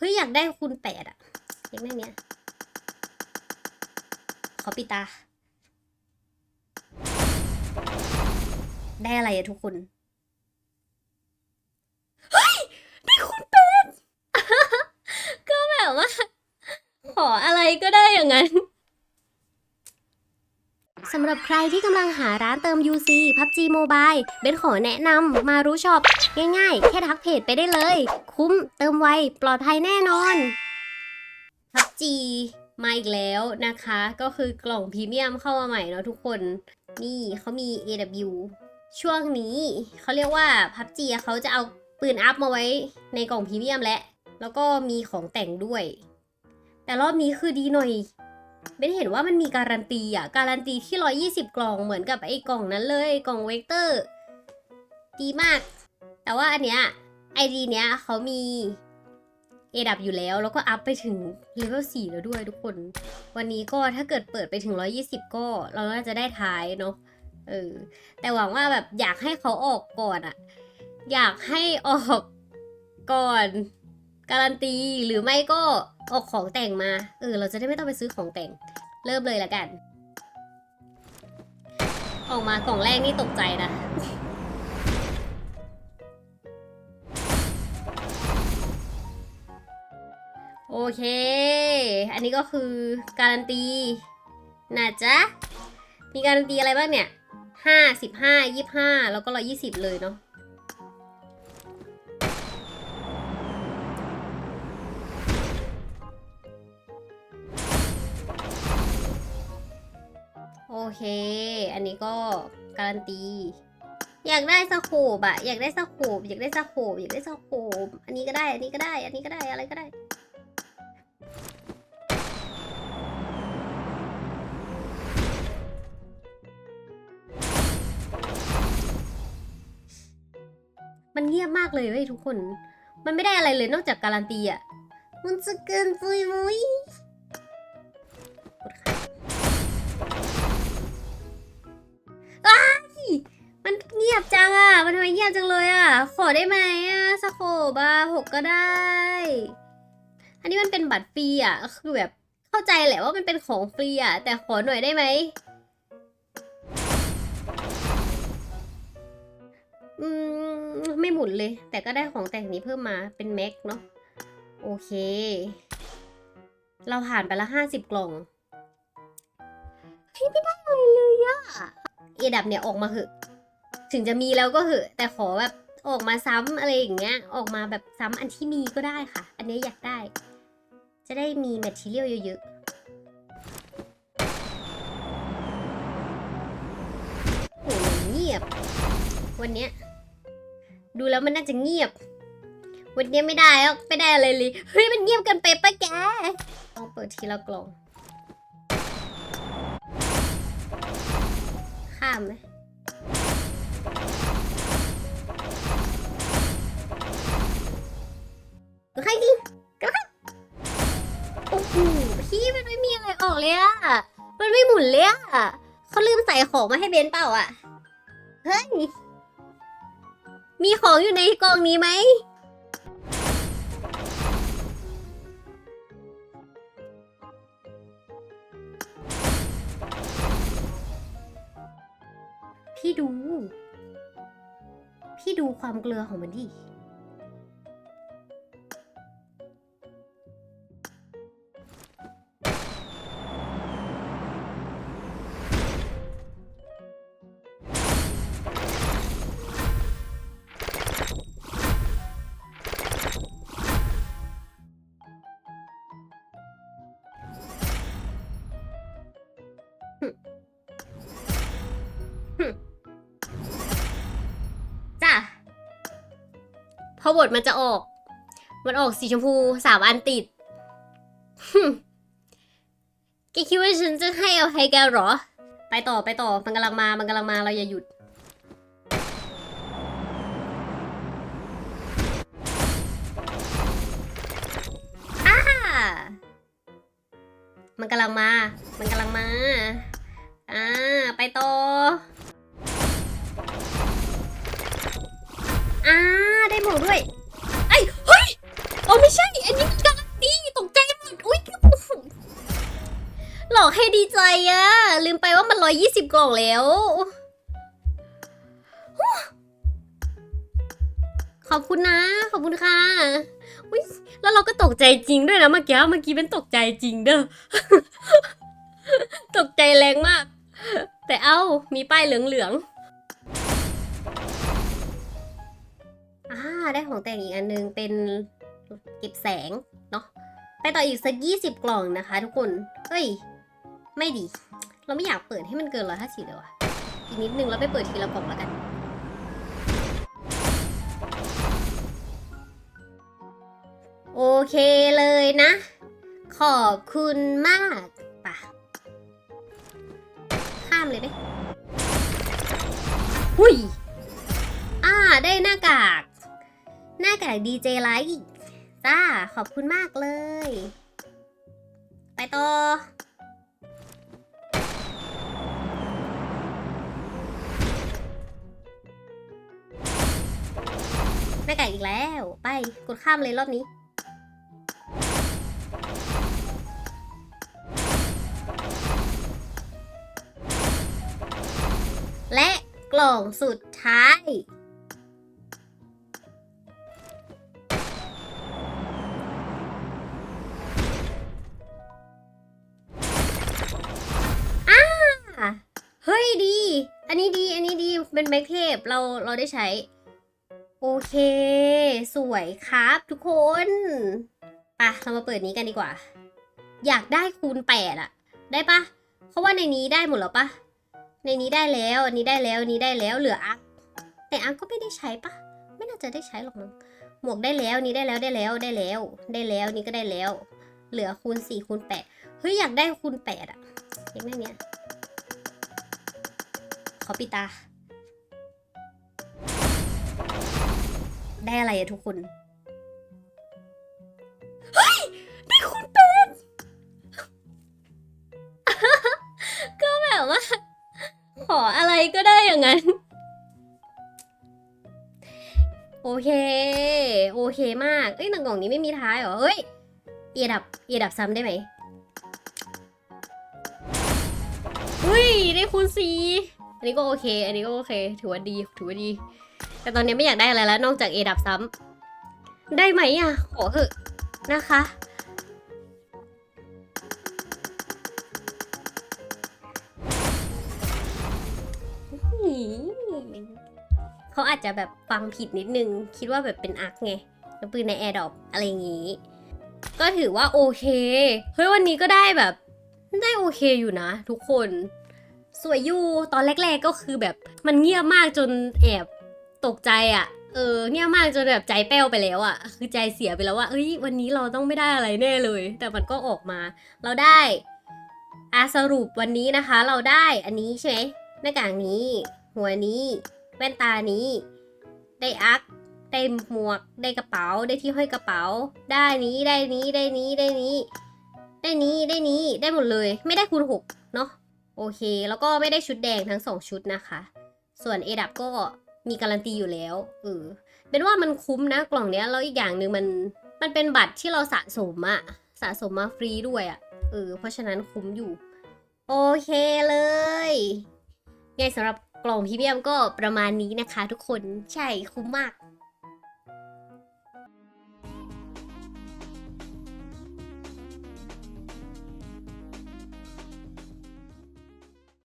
เฮ้ยอยากได้คูณแปดอะอยากได้เนี้ยขอปิดตา ได้อะไรอะทุกคน เฮ้ย ได้คูณแปดก็แบบว่า ขออะไรก็ได้อย่างนั้น สำหรับใครที่กำลังหาร้านเติม UC PUBG Mobile เบนขอแนะนำมารู้ช็อป ง่ายๆ แค่ทักเพจไปได้เลย คุ้มเติมไว ปลอดภัยแน่นอน PUBG มาอีกแล้วนะคะ ก็คือกล่องพรีเมียมเข้ามาใหม่เนาะทุกคน นี่เขามี AW ช่วงนี้เขาเรียกว่า PUBG เขาจะเอาปืนอัพมาไว้ในกล่องพรีเมียมและ แล้วก็มีของแต่งด้วย แต่รอบนี้คือดีหน่อย ไม่ได้เห็นว่ามันมีการันตีอะการันตีที่ 120 กล่องเหมือนกับไอ้กล่องนั้นเลยกล่องเวกเตอร์ ดีมาก แต่ว่าอันเนี้ยไอดีเนี้ยเขามีเอดับอยู่แล้ว แล้วก็อัพไปถึงเลเวล4แล้วด้วยทุกคน วันนี้ก็ถ้าเกิดเปิดไปถึง 120 ก็เราน่าจะได้ท้ายเนาะเออแต่หวังว่าแบบอยากให้เขาออกก่อนอะอยากให้ออกก่อน การันตีหรือไม่ก็ ออกของแต่งมา เออ เราจะได้ไม่ต้องไปซื้อของแต่ง เริ่มเลยละกัน ออกมากล่องแรกนี่ตกใจนะ โอเค อันนี้ก็คือการันตีนะจ๊ะ มีการันตีอะไรบ้างเนี่ยห้าสิบห้ายี่ห้าแล้วก็ร้อยี่สิบเลยเนาะ เค อันนี้ก็การันตี อยากได้สโคบอะอยากได้สโคบอยากได้สโคบอยากได้สโคบอันนี้ก็ได้ อันนี้ก็ได้ อันนี้ก็ได้อะไรก็ได้ มันเงียบมากเลยเว้ยทุกคน มันไม่ได้อะไรเลยนอกจากการันตีอะมันจะเกินปุยมุย งียบจังอะ มันทำไมเงียบจังเลยอะ ขอได้ไหมอะสโคบอะหกก็ได้ อันนี้มันเป็นบัตรฟรีอะ คือแบบเข้าใจแหละว่ามันเป็นของฟรีอะ แต่ขอหน่อยได้ไหม อืม ไม่หมุนเลย แต่ก็ได้ของแต่งนี้เพิ่มมา เป็นแม็กเนาะ โอเค เราผ่านไปละห้าสิบกล่อง ไม่ได้อะไรเลยอะเอดับเนี่ยออกมาเหอะ ถึงจะมีแล้วก็เหอะ แต่ขอแบบออกมาซ้ำอะไรอย่างเงี้ย ออกมาแบบซ้ำอันที่มีก็ได้ค่ะ อันนี้อยากได้ จะได้มีแมทเทียลเยอะๆโหเงียบ วันเนี้ยดูแล้วมันน่าจะเงียบ วันนี้ไม่ได้แล้วไม่ได้อะไรเลย เฮ้ย มันเงียบเกันไปปะแกต้องเปิดทีละกล่อง ข้ามไหม มันไม่หมุนเลยอะเขาลืมใส่ของมาให้เบนเปล่าอะเฮ้ย มีของอยู่ในกล่องนี้ไหม พี่ดู พี่ดูความเกลือของมันดิ อบทมันจะออก มันออกสีชมพูสามอันติดฮึแกคิดว่าฉันจะให้เอาให้แกหรอ ไปต่อไปต่อ มันกำลังมา มันกำลังมาเราอย่าหยุด อ้า มันกำลังมา มันกำลังมา อ่า ไปต่ออ่า ขอด้วยไอ้เฮ้ยโอ้ไม่ใช่ อันนี้มันการันตีตกใจหมดอุ้ยหลอกให้ดีใจอะลืมไปว่ามันร้อยยี่สิบกล่องแล้ว ขอบคุณนะ ขอบคุณค่ะอุ้ยแล้วเราก็ตกใจจริงด้วยนะเมื่อกี้เมื่อกี้เป็นตกใจจริงเด้อตกใจแรงมาก แต่เอ้ามีป้ายเหลืองๆ ได้ของแต่งอีกอันนึงเป็นเก็บแสงเนาะไปต่ออีกสักยี่สิบกล่องนะคะ ทุกคนเฮ้ย ไม่ดี เราไม่อยากเปิดให้มันเกินร้อยห้าสิบเลยว่ะอีกนิดนึงเราไปเปิดทีละกล่องแล้วกัน โอเคเลยนะ ขอบคุณมากป่ะ ข้ามเลยไหมหุยอ่าได้หน้ากาก หน้ากากดีเจไลท์จ้า ขอบคุณมากเลย ไปต่อหน้ากากอีกแล้ว ไป กดข้ามเลยรอบนี้และกล่องสุดท้าย ดี อันนี้ดี อันนี้ดี เป็นแม็กเทปเราเราได้ใช้ โอเค สวยครับทุกคนปะเรามาเปิดนี้กันดีกว่า อยากได้คูณแปดอะได้ปะเพราะว่าในนี้ได้หมดแล้วปะในนี้ได้แล้ว อันนี้ได้แล้วอันนี้ได้แล้ว เหลืออักแต่อักก็ไม่ได้ใช้ปะไม่น่าจะได้ใช้หรอกมั้งหมวกได้แล้วนี้ได้แล้วได้แล้วได้แล้ว ได้แล้วนี่ก็ได้แล้ว เหลือคูณสี่คูณแปดเฮ้ยอยากได้คูณแปดอะยากได้เนี้ย อปิดตา ได้อะไรอะทุกคน เฮ้ยได้คูณแปดก็แบบว่า ขออะไรก็ได้อย่างนั้น โอเค โอเคมาก เอ้ยหนังกล่องนี้ไม่มีท้ายเหรอ เฮ้ย เอียดับ เอียดับซ้ำได้ไหมเฮ้ย ได้คูณสี่ อันนี้ก็โอเค อันนี้ก็โอเค ถือว่าดี ถือว่าดี แต่ตอนนี้ไม่อยากได้อะไรแล้ว นอกจากเอดับซ้ำได้ไหมอะ ขอเถอะนะคะ เขาอาจจะแบบฟังผิดนิดนึง คิดว่าแบบเป็นอักไงแล้วปืนในแอร์ดอปอะไรอย่างงี้ ก็ถือว่าโอเค เฮ้ยวันนี้ก็ได้แบบได้โอเคอยู่นะทุกคน สวยอยู่ตอนแรกๆก็คือแบบมันเงียบมากจนแอบตกใจอะ่ะเออเงียบมากจนแบบใจแป้วไปแล้วอะ่ะ คือใจเสียไปแล้วว่าเอ้ยวันนี้เราต้องไม่ได้อะไรแน่เลย แต่มันก็ออกมา เราได้อาสรุปวันนี้นะคะ เราได้อันนี้ใช่ไหมหน้ากากนี้ หัวนี้ แว่นตานี้ ได้อักได้หมวกได้กระเป๋าได้ที่ห้อยกระเป๋า ได้นี้ได้นี้ได้นี้ได้นี้ ได้นี้ได้นี้ได้หมดเลย ไม่ได้คูณหกเนาะ โอเค แล้วก็ไม่ได้ชุดแดงทั้งสองชุดนะคะ ส่วนเอดับก็มีการันตีอยู่แล้วเออเป็นว่ามันคุ้มนะกล่องเนี้ยแล้วอีกอย่างหนึ่งมันมันเป็นบัตรที่เราสะสมอะสะสมมาฟรีด้วยอะเออเพราะฉะนั้นคุ้มอยู่ โอเคเลยไงสำหรับกล่องพรีเมียมก็ประมาณนี้นะคะทุกคนใช่คุ้มมาก